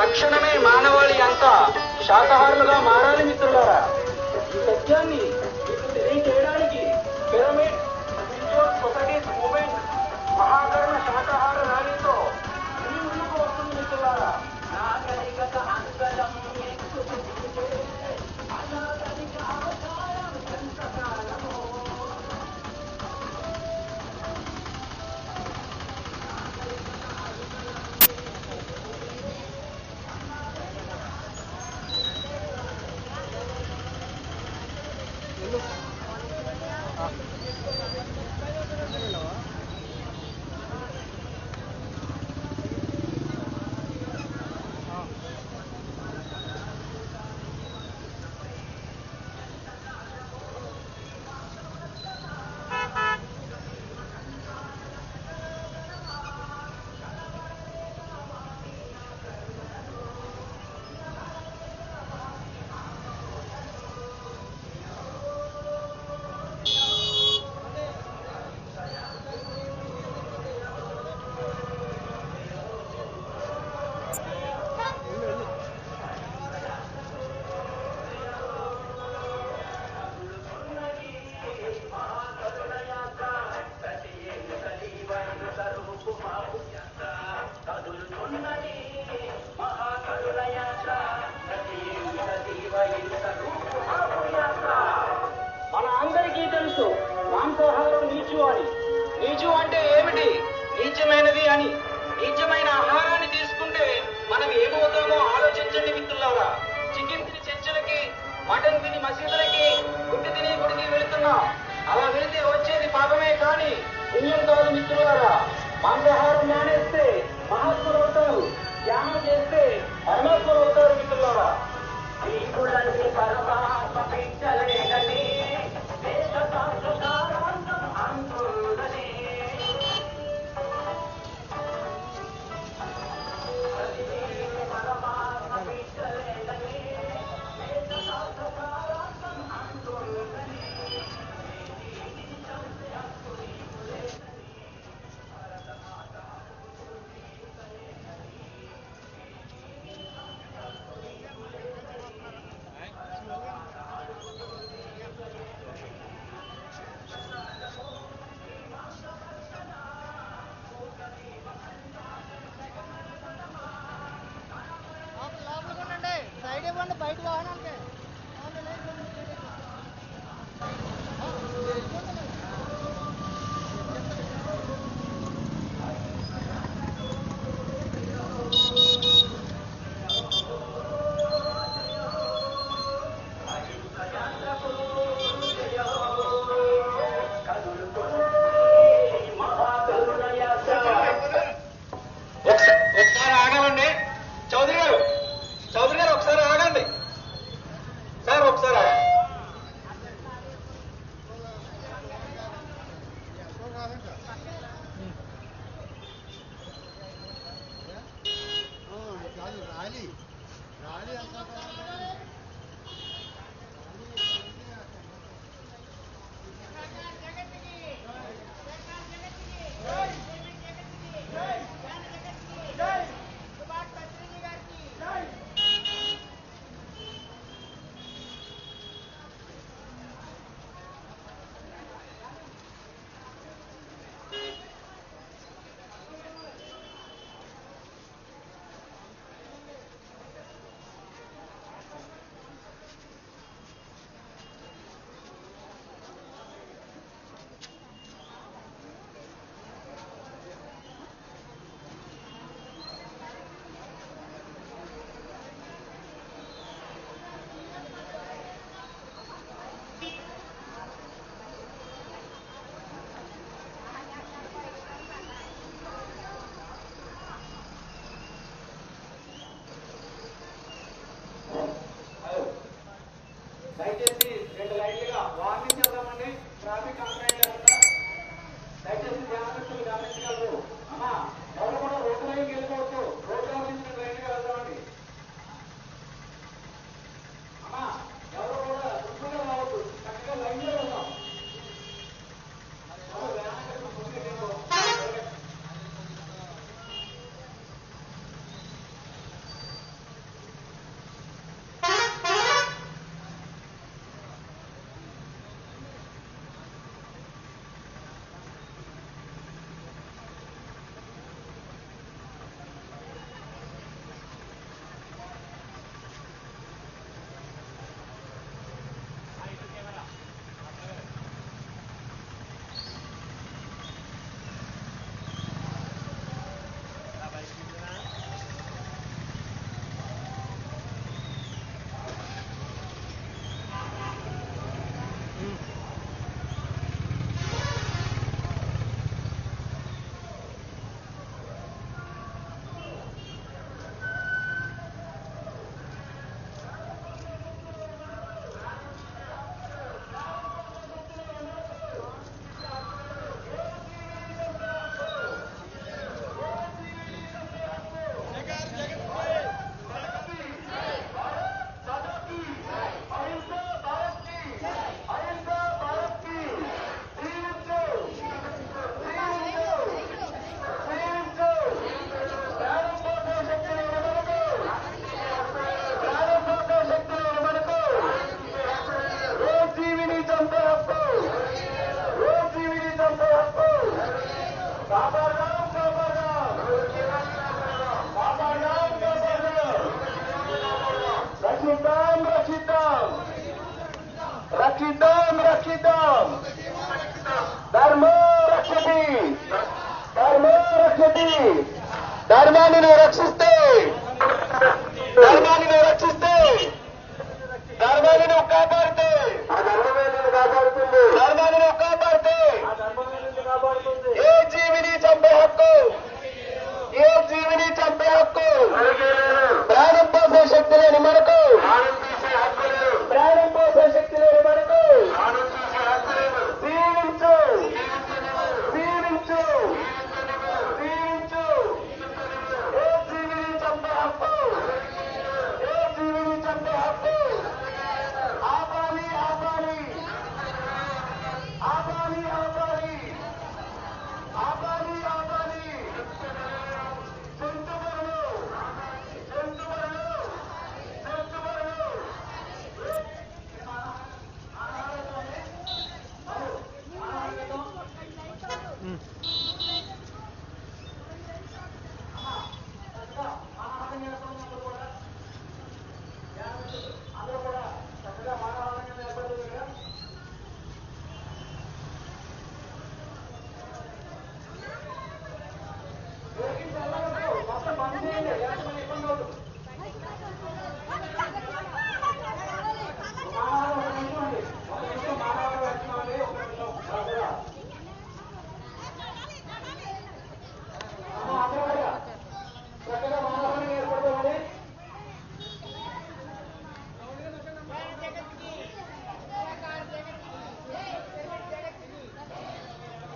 తక్షణమే మానవాళి అంతా శాకాహారులుగా మారాలి మిత్రులారా. ఈ సత్యాన్ని నీచమైనది అని ఆహారాన్ని తీసుకుంటే మనం ఏమవుతామో ఆలోచించండి మిత్రులారా. చికెన్ తిని చర్చలకి మటన్ తిని మసీదులకి గుడ్డి తిని గుడికి వెళుతున్నాం. అలా వెళితే వచ్చేది పాపమే కానీ పుణ్యం కాదు మిత్రులారా. మాంసాహారం మానేస్తే మహాత్ములు అవుతారు. ధ్యానం చేస్తే పరమాత్ములు అవుతారు మిత్రులారా. జీవులని పరమాత్మ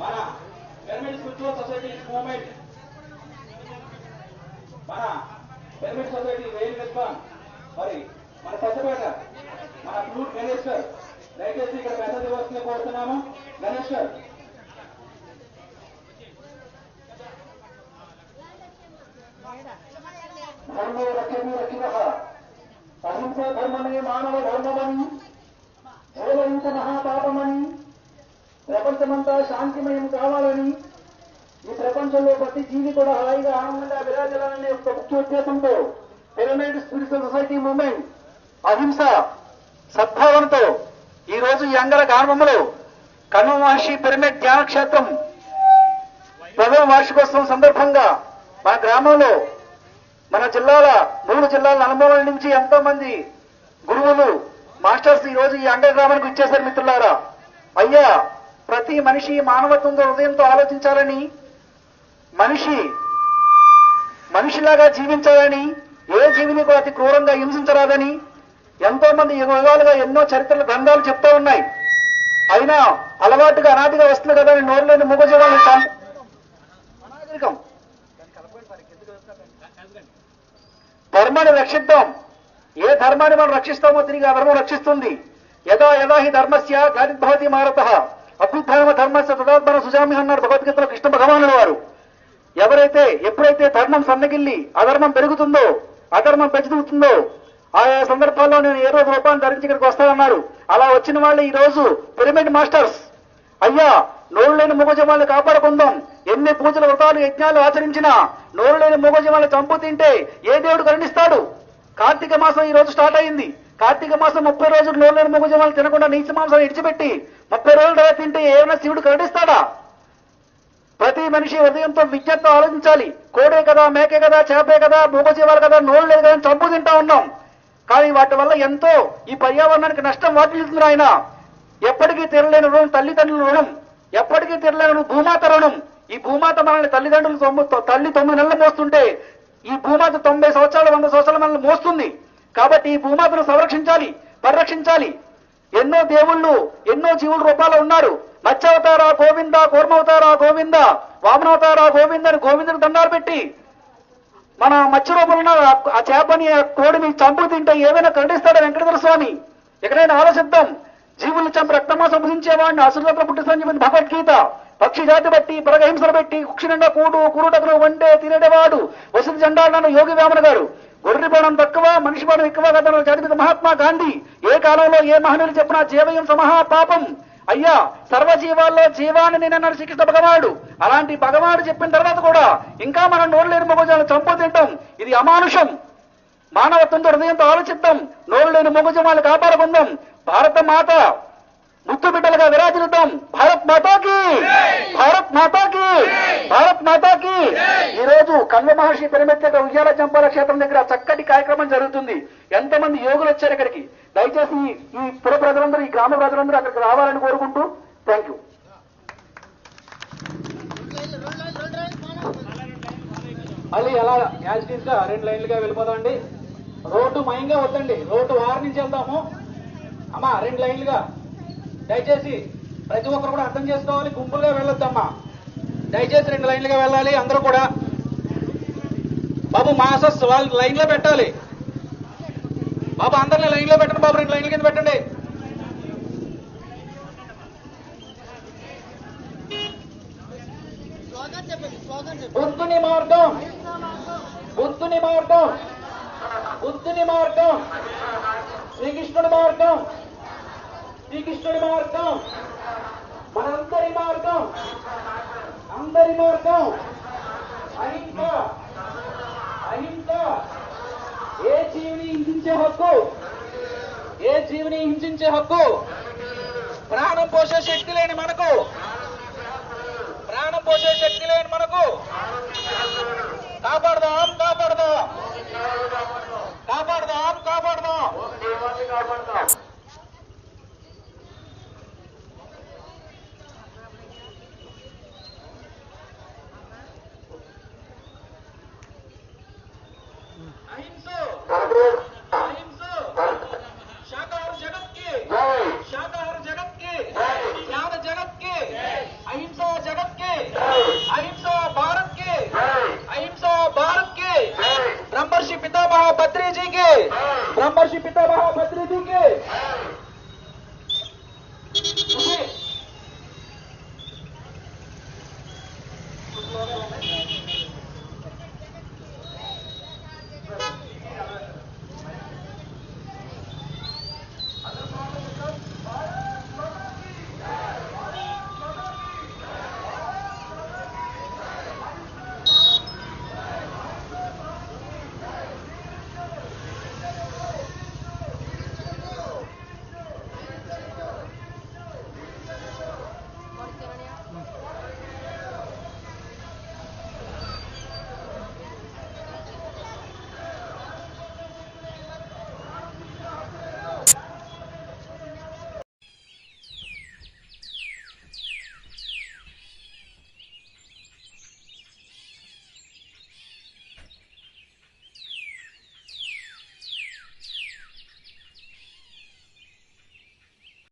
మన పిరమిడ్ స్పిరిచువల్ సొసైటీ మూవ్మెంట్ మన పిరమిడ్ సొసైటీ వేలు విద్వాన్ మరి మన సత్యపేట మన ఫ్లూట్ గణేష్ గారు దయచేసి ఇక్కడ పెద్ద దివస్ని కోరుతున్నాము గణేష్ గారు ధర్మో రక్షతి రక్షిత అహింస ధర్మమే మానవ ధర్మమని మూలయింత మహాపాపమని ప్రపంచమంతా శాంతిమయం కావాలని ఈ ప్రపంచంలో ప్రతి జీవి కూడా హాయిగా ఆనందంగా విరాజాలనే ఒక ముఖ్య ఉద్దేశంతో పిరమిడ్ స్పిరిచువల్ సొసైటీ మూవ్మెంట్ అహింస సద్భావనతో ఈ రోజు ఈ అంగర గ్రామంలో కన్వ మహర్షి పిరమిడ్ ధ్యానక్షేత్రం ప్రథమ వార్షికోత్సవం సందర్భంగా మన గ్రామంలో మన జిల్లాల మూడు జిల్లాల నలుమూలల నుంచి ఎంతో మంది గురువులు మాస్టర్స్ ఈ రోజు ఈ అంగ గ్రామానికి ఇచ్చేశారు మిత్రులారా. అయ్యా ప్రతి మనిషి మానవత్వంతో హృదయంతో ఆలోచించాలని మనిషి మనిషిలాగా జీవించాలని ఏ జీవిని కూడా అతి క్రూరంగా హింసించరాదని ఎంతో మంది యుగాలుగా ఎన్నో చరిత్రలు గ్రంథాలు చెప్తా ఉన్నాయి. అయినా అలవాటుగా అనాదిగా వస్తుంది కదా నోరులోని నోరులేని మూగజీవాలను అనాగరికం. ధర్మాన్ని రక్షిద్దాం. ఏ ధర్మాన్ని మనం రక్షిస్తామో తిరిగి ఆ ధర్మం రక్షిస్తుంది. యదా యథా హి ధర్మస్య గ్లానిర్భవతి మారత. అభ్యుత్థాన ధర్మస్య తదాత్మన సుజామి అన్నారు భగవద్గీతలో కృష్ణ భగవానుల వారు. ఎవరైతే ఎప్పుడైతే ధర్మం సన్నగిల్లి అధర్మం పెరుగుతుందో అధర్మం పెంచుతుందో ఆయా సందర్భాల్లో నేను ఏ రోజు రూపాన్ని ధరించి ఇక్కడికి వస్తానన్నారు. అలా వచ్చిన వాళ్ళు ఈ రోజు పిరమిడ్ మాస్టర్స్. అయ్యా నోరు లేని మూగజమాలను కాపాడుకుందాం. ఎన్ని పూజలు వ్రతాలు యజ్ఞాలు ఆచరించినా నోరు లేని మూగజమాలను చంపు తింటే ఏ దేవుడు కరుణిస్తాడు? కార్తీక మాసం ఈ రోజు స్టార్ట్ అయింది. కార్తీక మాసం ముప్పై రోజులు నోరు లేని మూగజమాలు తినకుండా నీచ మాంసం ఇడిచిపెట్టి ముప్పై రోజులు తర్వాత తింటే ఏమైనా శివుడు కరుణిస్తాడా ప్రతి మనిషి హృదయంతో విజ్ఞతతో ఆలోచించాలి. కోడే కదా మేకే కదా చేపే కదా మూగజీవాలు కదా నోళ్ళు లేదు కదా చంపు తింటా ఉన్నాం. కానీ వాటి వల్ల ఎంతో ఈ పర్యావరణానికి నష్టం వాటిల్లుతుంది ఆయన ఎప్పటికీ తీరలేని రుణం తల్లిదండ్రుల రుణం. ఎప్పటికీ తీరలేని భూమాత రుణం. ఈ భూమాత మనల్ని తల్లిదండ్రులు తల్లి తొమ్మిది నెలలు మోస్తుంటే ఈ భూమాత తొంభై సంవత్సరాలు వంద సంవత్సరాలు మనల్ని మోస్తుంది. కాబట్టి ఈ భూమాతను సంరక్షించాలి పరిరక్షించాలి. ఎన్నో దేవుళ్ళు ఎన్నో జీవుల రూపాలు ఉన్నారు. మత్స్యావతార గోవింద కూర్మవతార గోవింద వామనవతారా గోవింద అని గోవిందుని దండాలు పెట్టి మన మత్స్య రూపంలో ఉన్న ఆ- చేపని ఆ కోడిని చంపు తింటే ఏమైనా ఖండిస్తాడు వెంకటేశ్వర స్వామి? ఎక్కడైనా ఆలోచిద్దాం జీవులు చంపి రక్తమాసం భుజించేవాడిని అసురులకు పుట్టి చెప్పింది భగవద్గీత. పక్షి జాతి బట్టి పరగహింసలు పెట్టి కుక్షినంగా కూడు కూరుటకులు వంటే తినేటవాడు వసతి జెండాలను యోగి వేమన గారు. గొర్రె బలం తక్కువ మనిషి బలం ఎక్కువ కదా చదివిన మహాత్మా గాంధీ ఏ కాలంలో ఏ మహనీయులు చెప్పినా జీవయం సమహా పాపం అయ్యా సర్వజీవాల్లో జీవాన్ని నేనన్నాడు శ్రీకృష్ణ భగవాడు అలాంటి భగవాడు చెప్పిన తర్వాత కూడా ఇంకా మనం నోరులేని మొగజాలను చంపు తింటాం. ఇది అమానుషం. మానవత్వంతో హృదయంతో ఆలోచిద్దాం. నోరు లేని మొగజమాలు కాపాడుకుందాం భారత మాత ముత్తు బిడ్డలుగా విరాజిల్లుతాం. భారత్ మాతాకి! భారత్ మాతాకి! భారత్ మాతాకి! ఈ రోజు కన్వ మహర్షి పిరమెత్తట ఉయ్యాల చంపాల క్షేత్రం దగ్గర చక్కటి కార్యక్రమం జరుగుతుంది. ఎంతమంది యోగులు వచ్చారు ఇక్కడికి? దయచేసి ఈ- ఈ పుర ప్రజలందరూ ఈ గ్రామ ప్రజలందరూ అక్కడికి రావాలని కోరుకుంటూ థ్యాంక్ యూ. మళ్ళీ ఎలా యాజిటీస్గా రెండు లైన్లుగా వెళ్ళిపోదామండి. రోడ్డు మయంగా వద్దండి. రోడ్డు వారి నుంచి వెళ్దాము. అమ్మా రెండు లైన్లుగా. దయచేసి ప్రతి ఒక్కరు కూడా అర్థం చేసుకోవాలి గుంపులుగా వెళ్ళొద్దమ్మా. దయచేసి రెండు లైన్లుగా వెళ్ళాలి అందరూ కూడా. బాబు మాసస్ వాళ్ళు లైన్లో పెట్టాలి. బాబు అందరిని లైన్లో పెట్టండి బాబు రెండు లైన్ల కింద పెట్టండి. బుద్ధుని మార్గం. బుద్ధుని మార్గం. బుద్ధుని మార్గం. శ్రీకృష్ణుడి మార్గం. శ్రీకృష్ణుడి మార్గం. మనందరి మార్గం. అందరి మార్గం. అహింస. అహింస. ఏ జీవిని హింసించే హక్కు? ఏ జీవిని హింసించే హక్కు? ప్రాణం పోసే శక్తి లేని మనకు. ప్రాణం పోసే శక్తి లేని మనకు. కాపాడదాం కాపాడదాం. కాపాడదాం కాపాడదాం. ಅಹಿಂಸಾ